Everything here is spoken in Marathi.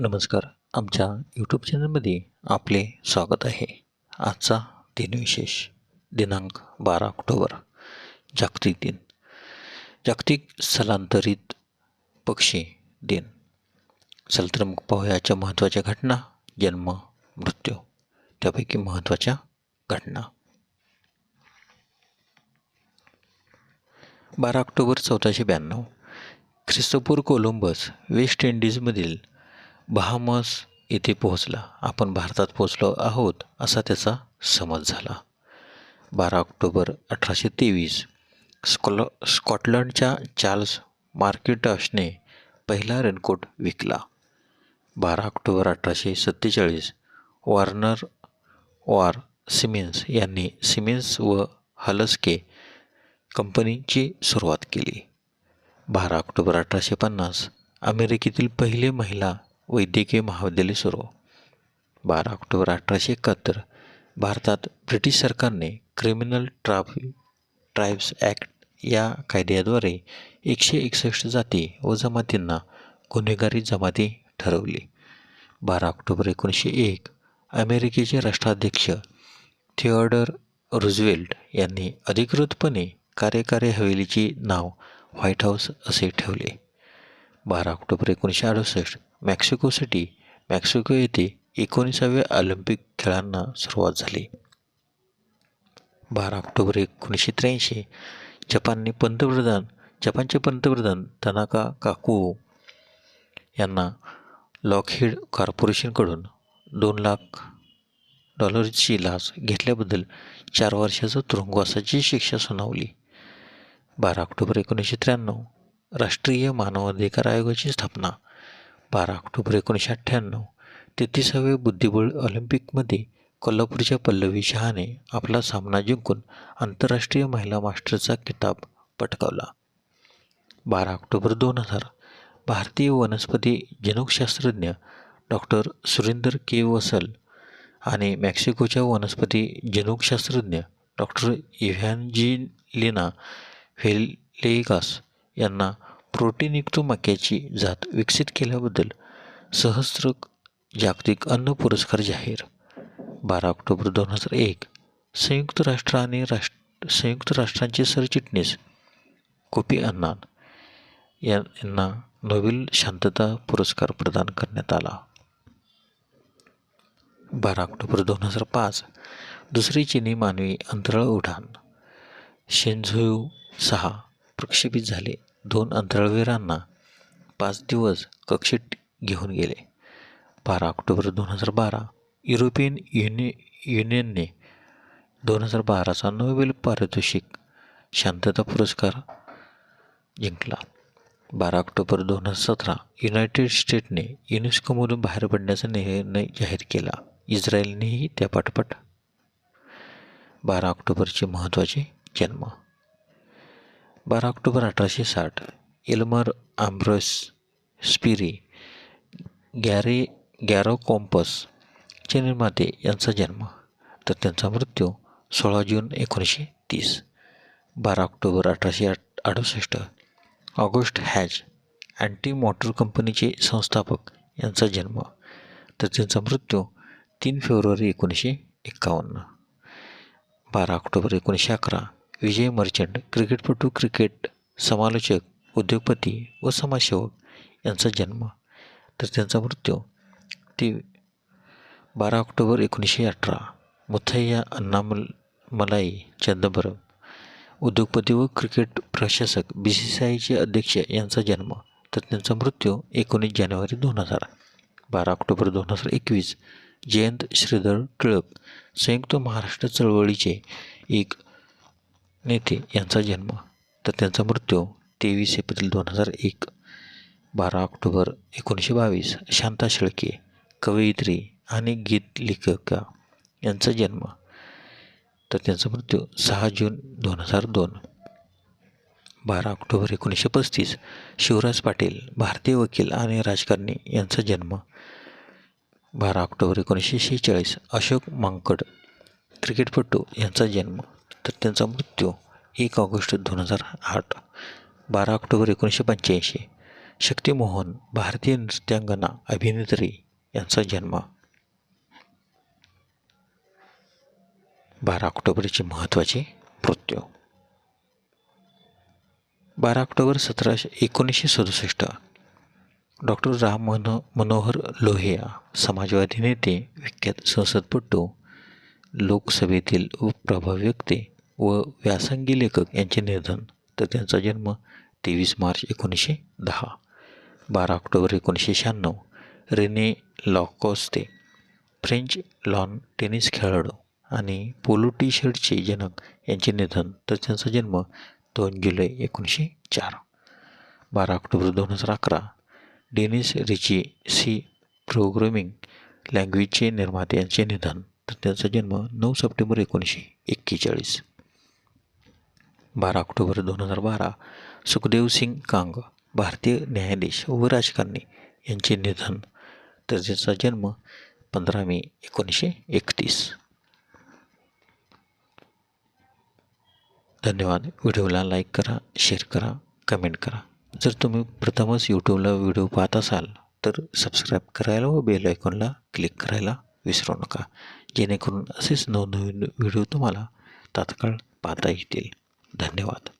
नमस्कार. आमच्या यूट्यूब चॅनलमध्ये आपले स्वागत आहे. आजचा दिनविशेष दिनांक बारा ऑक्टोबर जागतिक दिन. जागतिक स्थलांतरित पक्षी दिन. चल तर मग पाहूयाच्या महत्त्वाच्या घटना जन्म मृत्यू. त्यापैकी महत्त्वाच्या घटना. बारा ऑक्टोबर चौदाशे ब्याण्णव ख्रिस्तपूर कोलंबस वेस्ट इंडिजमधील बहामस येथे पोहोचला. आपण भारतात पोहोचलो आहोत असा त्याचा समज झाला. बारा ऑक्टोबर अठराशे तेवीस स्कॉल स्कॉटलंडच्या चार्ल्स मार्केटसने पहिला रेनकोट विकला. बारा ऑक्टोबर अठराशे सत्तेचाळीस वॉर्नर वॉर सिमेन्स यांनी सिमेन्स व हलस्के कंपनीची सुरुवात केली. बारा ऑक्टोबर अठराशे पन्नास अमेरिकेतील पहिले महिला वैद्यकीय महाविद्यालय सुरू. बारा ऑक्टोबर अठराशे एकाहत्तर भारतात ब्रिटिश सरकारने क्रिमिनल ट्राफी ट्राईब्स ॲक्ट या कायद्याद्वारे एकशे एकसष्ट जाती व जमातींना गुन्हेगारी जमाती ठरवली. बारा ऑक्टोबर एकोणीसशे एक अमेरिकेचे राष्ट्राध्यक्ष थिओडर रुझवेल्ट यांनी अधिकृतपणे कार्यकारी हवेलीचे नाव व्हाईट हाऊस असे ठेवले. बारा ऑक्टोबर एकोणीसशे अडुसष्ट मॅक्सिको सिटी मॅक्सिको येथे एकोणीसाव्या ऑलिम्पिक खेळांना सुरुवात झाली. बारा ऑक्टोबर एकोणीसशे त्र्याऐंशी जपानने पंतप्रधान जपानचे पंतप्रधान तनाका काकू यांना लॉकहीड कॉर्पोरेशनकडून दोन लाख डॉलरची लाच घेतल्याबद्दल चार वर्षाचं तुरुंगवासाची शिक्षा सुनावली. बारा ऑक्टोबर एकोणीसशे त्र्याण्णव राष्ट्रीय मानवाधिकार आयोगाची स्थापना. बारा ऑक्टोबर एकोणीसशे अठ्ठ्याण्णव. तेहतीसावे बुद्धिबळ ऑलिम्पिकमध्ये कोल्हापूरच्या पल्लवी शहाने आपला सामना जिंकून आंतरराष्ट्रीय महिला मास्टरचा किताब पटकावला. बारा ऑक्टोबर दोन हजार. भारतीय वनस्पती जनुकशास्त्रज्ञ डॉक्टर सुरेंदर के. वसल आणि मेक्सिकोच्या वनस्पती जनुकशास्त्रज्ञ डॉक्टर इव्हॅनजिलिना व्हेलेगास यांना प्रोटीनयुक्त मक्याची जात विकसित केल्याबद्दल सहस्र जागतिक अन्न पुरस्कार जाहीर. बारा ऑक्टोबर दोन हजार एक संयुक्त राष्ट्र आणि राष्ट्र संयुक्त राष्ट्रांचे सरचिटणीस कोपी अन्नान यांना नोबेल शांतता पुरस्कार प्रदान करण्यात आला. बारा ऑक्टोबर दोन हजार पाच दुसरी चिनी मानवी अंतराळ उड्डाण. शेंझू सहा प्रक्षेपित झाले. दोन अंतराळवीरांना पाच दिवस कक्षेत घेऊन गेले. बारा ऑक्टोबर दोन हजार बारा युरोपियन युनि युनियनने दोन हजार बाराचा नोबेल पारितोषिक शांतता पुरस्कार जिंकला. बारा ऑक्टोबर दोन हजार सतरा युनायटेड स्टेटने युनेस्कोमधून बाहेर पडण्याचा निर्णय जाहीर केला. इस्रायलनेही त्या पाठोपाठ. बारा ऑक्टोबरचे महत्त्वाचे जन्म बारा ऑक्टोबर अठराशे साठ इल्मर आम्ब्रोस स्पिरी गॅरे गॅरो कॉम्पस चे निर्माते यांचा जन्म तर त्यांचा मृत्यू सोळा जून एकोणीसशे तीस बारा ऑक्टोबर अठराशे आठ अडुसष्ट. ऑगस्ट हॅज अँटी मोटर कंपनीचे संस्थापक यांचा जन्म तर त्यांचा मृत्यू तीन फेब्रुवारी एकोणीसशे एक्कावन्न बारा ऑक्टोबर एकोणीसशे अकरा विजय मर्चंट क्रिकेटपटू क्रिकेट समालोचक उद्योगपती व समाजसेवक यांचा जन्म तर त्यांचा मृत्यू ते बारा ऑक्टोबर एकोणीसशे अठरा. मुथय्या अण्णामल मलाई चंदबरम उद्योगपती व क्रिकेट प्रशासक बी सी सी आयचे अध्यक्ष यांचा जन्म तर त्यांचा मृत्यू एकोणीस जानेवारी दोन हजार बारा ऑक्टोबर दोन हजार एकवीस. जयंत श्रीधर टिळक संयुक्त महाराष्ट्र चळवळीचे एक नेते यांचा जन्म तर त्यांचा मृत्यू तेवीस एप्रिल दोन हजार एक बारा ऑक्टोबर एकोणीसशे बावीस. शांता शेळके कवयित्री आणि गीत लेखिका यांचा जन्म तर त्यांचा मृत्यू सहा जून दोन हजार दोन. बारा ऑक्टोबर एकोणीसशे पस्तीस शिवराज पाटील भारतीय वकील आणि राजकारणी यांचा जन्म बारा ऑक्टोबर एकोणीसशे शेहेचाळीस. अशोक मांकड क्रिकेटपटू यांचा जन्म तर त्यांचा मृत्यू एक ऑगस्ट दोन हजार आठ बारा ऑक्टोबर एकोणीसशे पंच्याऐंशी. शक्तिमोहन भारतीय नृत्यांगना अभिनेत्री यांचा जन्म. बारा ऑक्टोबरची महत्त्वाचे मृत्यू. बारा ऑक्टोबर सतराशे एकोणीसशे सदुसष्ट डॉक्टर राम मनो मनोहर लोहिया समाजवादी नेते विख्यात संसदपटू लोकसभेतील प्रभावी व्यक्ती व व्यासंगी लेखक यांचे निधन तर त्यांचा जन्म तेवीस मार्च एकोणीसशे दहा बारा ऑक्टोबर एकोणीसशे शहाण्णव. Rene Lacoste French lawn tennis खेळाडू आणि पोलो टी शर्टचे जनक यांचे निधन तर त्यांचा जन्म दोन जुलै एकोणीसशे चार बारा ऑक्टोबर दोन हजार अकरा. Dennis Ritchie C. प्रोग्रामिंग लँग्वेजचे निर्माते यांचे निधन तर त्यांचा जन्म नऊ सप्टेंबर एकोणीसशे एक्केचाळीस. बारा ऑक्टोबर दोन हजार बारा सुखदेव सिंग कांग भारतीय न्यायाधीश व राजकारणी यांचे निधन. तर त्याचा जन्म पंधरा मे एकोणीसशे एकतीस. धन्यवाद. व्हिडिओला लाईक करा शेअर करा कमेंट करा. जर तुम्ही प्रथमच यूट्यूबला व्हिडिओ पाहत असाल तर सबस्क्राईब करायला व बेल आयकॉनला क्लिक करायला विसरू नका. जेणेकरून असेच नवनवीन व्हिडिओ तुम्हाला तात्काळ पाहता येतील. धन्यवाद।